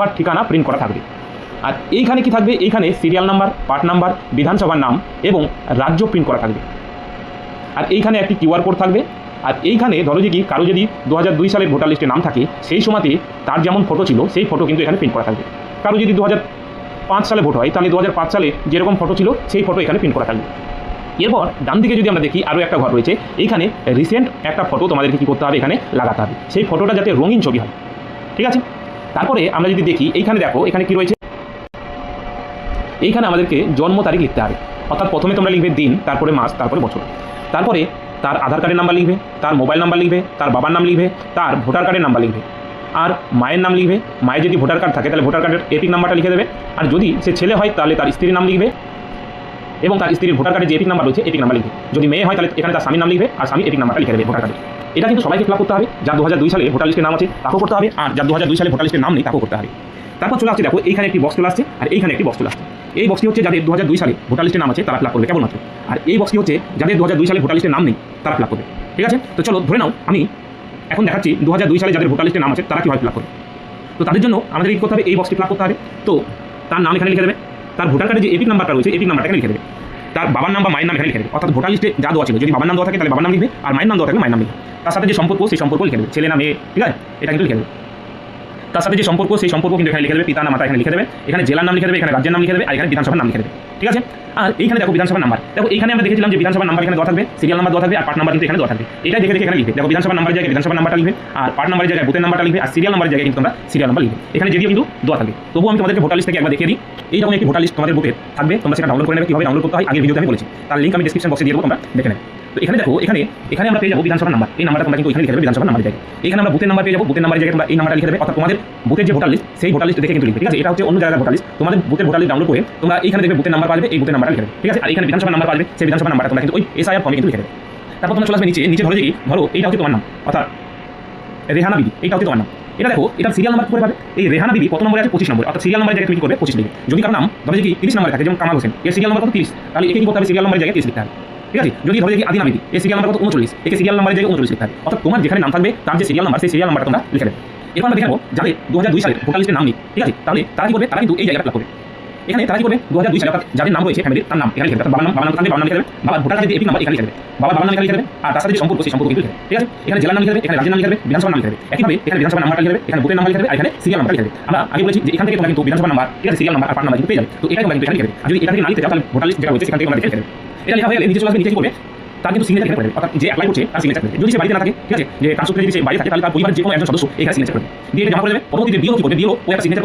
Number, ঠিকানা print করা থাকবে। আর এইখানে কি থাকবে? এইখানে সিরিয়াল নাম্বার পার্ট নাম্বার বিধানসভার নাম এবং রাজ্য প্রিন্ট করা থাকবে। আর এইখানে একটি কিউআর কোড থাকবে। আর এইখানে ধরো যে কি, কারও যদি দু সালের ভোটার লিস্টে নাম থাকে, সেই সময়তে তার যেমন ফটো ছিল, সেই ফটো কিন্তু এখানে প্রিন্ট করা থাকবে। কারও যদি দু পাঁচ সালে ভোট হয়, তাহলে দু সালে যেরকম ফটো ছিল, সেই ফটো এখানে প্রিন্ট করা থাকবে। এরপর ডান দিকে যদি আমরা দেখি আরও একটা ঘর রয়েছে। এইখানে রিসেন্ট একটা ফটো তোমাদেরকে কী করতে হবে? এখানে লাগাতে হবে। সেই ফটোটা যাতে রঙিন ছবি হয়। ঠিক আছে? তারপরে আমরা যদি দেখি, এইখানে দেখো, এখানে কি রয়েছে? এইখানে আমাদেরকে জন্ম তারিখ লিখতে হবে। অর্থাৎ প্রথমে তোমরা লিখবে দিন, তারপরে মাস, তারপরে বছর। তারপরে তার আধার কার্ডের নাম্বার লিখবে, তার মোবাইল নাম্বার লিখবে, তার বাবার নাম লিখবে, তার ভোটার কার্ডের নাম্বার লিখবে। আর মায়ের নাম লিখবে। মায়ের যদি ভোটার কার্ড থাকে, তাহলে ভোটার কার্ডের এপিক নাম্বারটা লিখে দেবে। আর যদি সে ছেলে হয়, তাহলে তার স্ত্রীর নাম লিখবে। এবং তার স্ত্রীর ভোটার কার্ডে যে এপিক নাম্বার রয়েছে, এপিক নাম্বার লিখবে। যদি মেয়ে হয়, তাহলে এখানে তার স্বামীর নাম লিখবে, আর স্বামী এপিক নাম্বারটা লিখে দেবে ভোটার কার্ডে। এটা কিন্তু সবাইকে ফিল করতে হবে। যার দু হাজার দুই সালে ভোটার লিস্টের নাম আছে, তাকেও করতে হবে, আর যার দু হাজার দুই সালে ভোটার লিস্টের নাম নেই, তাকেও করতে হবে। তারপর চলে আসছে, দেখো, এইখানে একটি বক্স চলে আসছে, আর এইখানে একটি বক্স চলে আসছে। এই বক্সটি হচ্ছে যাদের দু হাজার দুই সালে ভোটার লিস্টের নাম আছে, তারা ফিল করবে, কেবলমাত্র। আর এই বক্সটি হচ্ছে যাদের দু হাজার দুই সালে ভোটার লিস্টের নাম নেই, তারা ফিল করবে। ঠিক আছে? তো চলো, ধরে নাও, আমি এখন দেখাচ্ছি দু হাজার দুই সালে যাদের ভোটার লিস্টের নাম আছে, তারা কীভাবে ফিল করবে তো তাদের জন্য আমাদের কি করতে হবে? এই বক্সটি ফিল করতে হবে। তো তার নাম এখানে লিখে দেবে তার ভোটার কার্ডে যে এপিক নাম্বারটা রয়েছে এপিক নাম্বারটা এখানে লিখে দেবে। তার বাবার নাম বা মায়ের নাম এখানে লিখে দেবে। অর্থাৎ ভোটার লিস্টে যা দেওয়া ছিল, যদি বাবার নাম দেওয়া থাকে, তাহলে বাবার নাম লিখবে, আর মায়ের নাম দেওয়া থাকলে মায়ের নাম লিখবে। তার সাথে যে সম্পর্ক সেই সম্পর্ক লিখে দেবে। ছেলে না মেয়ে, ঠিক আছে? এটা কিন্তু লিখে দেবে। তার সাথে যে সম্পর্ক, সেই সম্পর্ক কিন্তু এখানে লিখে দেবে পিতা নামাতা এখানে লিখে দেবে, এখানে জেলার নাম লিখে দেবে, এখানে রাজ্যের নাম লিখে দেবে, আর এখানে বিধানসভার নাম লিখে দেবে। ঠিক আছে? আর এইখানে দেখো বিধানসভার নাম্বার। দেখো এখানে আমরা দেখেছিলাম যে বিধানসভার নাম্বার এখানে দেওয়া থাকবে সিরিয়াল নাম্বার দেওয়া থাকবে, আর পার্ট নাম্বার কিন্তু এখানে দেওয়া থাকবে। এটা দেখে দেখে এখানে লিখবে। দেখো বিধানসভার নাম্বার জায়গায় বিধানসভার নাম্বারটা লিখবে, আর পার্ট নাম্বারের জায়গায় বুথের নাম্বারটা লিখবে, আর সিরিয়াল নাম্বারের জায়গায় কিন্তু তোমরা সিরিয়াল নাম্বার লিখবে। এখানে যদিও কিন্তু দেওয়া থাকবে। তবুও আমি তোমাদেরকে ভোটার লিস্ট থেকে একবার দেখিয়ে দিই। এই রকম একটি ভোটার লিস্ট তোমাদের বুথে থাকবে, তোমরা সেটা ডাউনলোড করে নেবে, কীভাবে ডাউনলোড করতে হয়, আগের ভিডিওতে আমি বলেছি। তার লিঙ্ক আমি ডিসক্রিপশন বক্সে দিয়ে দেবো, তোমরা দেখে নেবে। তো এখানে দেখো, এখানে এখানে আমরা পেয়ে যাব বিধানসভার নাম্বার এই নাম্বারটা তোমরা কিন্তু এখানে লিখে দেবে, বিধানসভার নাম্বার জায়গায়। এখানে আমরা বুথের নাম্বার পেয়ে যাব, বুথের নাম্বার জায়গায় তোমরা এই নাম্বারটা লিখে দেবে। অর্থাৎ তোমাদের বুথের যে ভোটার লিস্ট সেই ভোটার লিস্ট দেখে কিন্তু লিখবে। ঠিক আছে? এটা হচ্ছে অন্য জায়গার ভোটার লিস্ট তোমাদের বুথের ভোটার লিস্ট ডাউনলোড করে তোমরা এখানে দেখবে বুথের নাম্বার পাবে, এই বুথের নাম্বারটা লিখে দেবে। ঠিক আছে? আর এখানে বিধানসভার নাম্বার পাবে, সেই বিধানসভার নাম্বারটা তোমরা কিন্তু ওই এসআইআর ফর্মে কিন্তু লিখে দেবে। তারপর তোমরা চলে আসবে নিচে নিচে ধরো কি ধরো, এইটা হচ্ছে তোমার নাম। অর্থাৎ রেহানা বিবি, এইটা হচ্ছে তোমার নাম। এটা দেখো, এটা সিরিয়াল নাম্বার করে পাবে? এই রেহানা বিবি কত নম্বরে আছে? পঁচিশ নম্বর। অর্থাৎ সিরিয়াল নাম্বারের জায়গায় তুমি কি করবে? পঁচিশ লিখবে। যদি কার নাম, ধরো যে কি তিরিশ নম্বরে থাকে যেমন কামাল হোসেন, এর সিরিয়াল নাম্বার কত? তিরিশ। তাহলে একে কি করতে হবে? সিরিয়াল নাম্বারের জায়গায় তিরিশ লিখতে হবে। ঠিক আছে? যদি ধরে দেখি আদি বিবি এই সিরিয়াল নাম্বার কত? উনচল্লিশ। একে সিরিয়াল নাম্বারের জায়গায় উনচল্লিশ লিখতে হবে অর্থাৎ তোমার যেখানে নাম থাকবে, তার যে সিরিয়াল নাম্বার সেই সিরিয়াল নাম্বারটা তোমরা লিখে দেবে এরপর আমরা দেখে যাদের দু হাজার দুই সালে ভোটার লিস্টের নাম নেই। ঠিক আছে? তাহলে তারা কি করবে? তারা কিন্তু এই জায়গাটা লাভ করবে। এখানে তারা কি করবে দু হাজার দুই সালে, অর্থাৎ যাদের নাম রয়েছে ফ্যামিলির তার নাম, এখানে বাবার নাম বাবার নাম বাবার নাম লিখে বাবার ভোটার নাম্বার এখানে লিখে দেবে বাবার বাবার নাম লিখে দেবে আর তার সাথে যে সম্পর্ক সেই সম্পর্ক কিন্তু ঠিক আছে? এখানে জেলার নাম লিখে দেবে এখানে রাজ্যের নাম লিখে দেবে নাম লিখে দেবে একইভাবে এখানে লিখে দেবে এখানে নাম্বার লিখে দেবে আর এখানে সিরিয়াল লিখে দেবে আমরা আগে বলেছি যে এখান থেকে তোমরা কিন্তু ঠিক আছে? সিরিয়াল নাম্বার আর নাম্বার কিন্তু পেয়ে যাবে। তো এটাই তোমরা কিন্তু এখানে লিখে দেবে যদি এখান থেকে না তাহলে ভোটার লিস্ট যেটা রয়েছে, সেখান থেকে তোমরা লিখে দেবে এটা লেখা হয়ে গেলে নিচে চলে আসবে, নিচে কি করবে? তার কিন্তু সিগনেচার এখানে করে অর্থাৎ যে অ্যাপ্লাই করছে, তার সিগনেচার করবে যদি সে বাড়িতে না থাকে, ঠিক আছে? যে ট্রান্সফার যদি সে থাকে, তাহলে তার পরিবারের যে কোনো একজন সদস্য এখানে সিগনেচার করবে। দিয়ে জমা করে দেবে। পরবর্তীতে কি করবে ও একটা সিগনেচার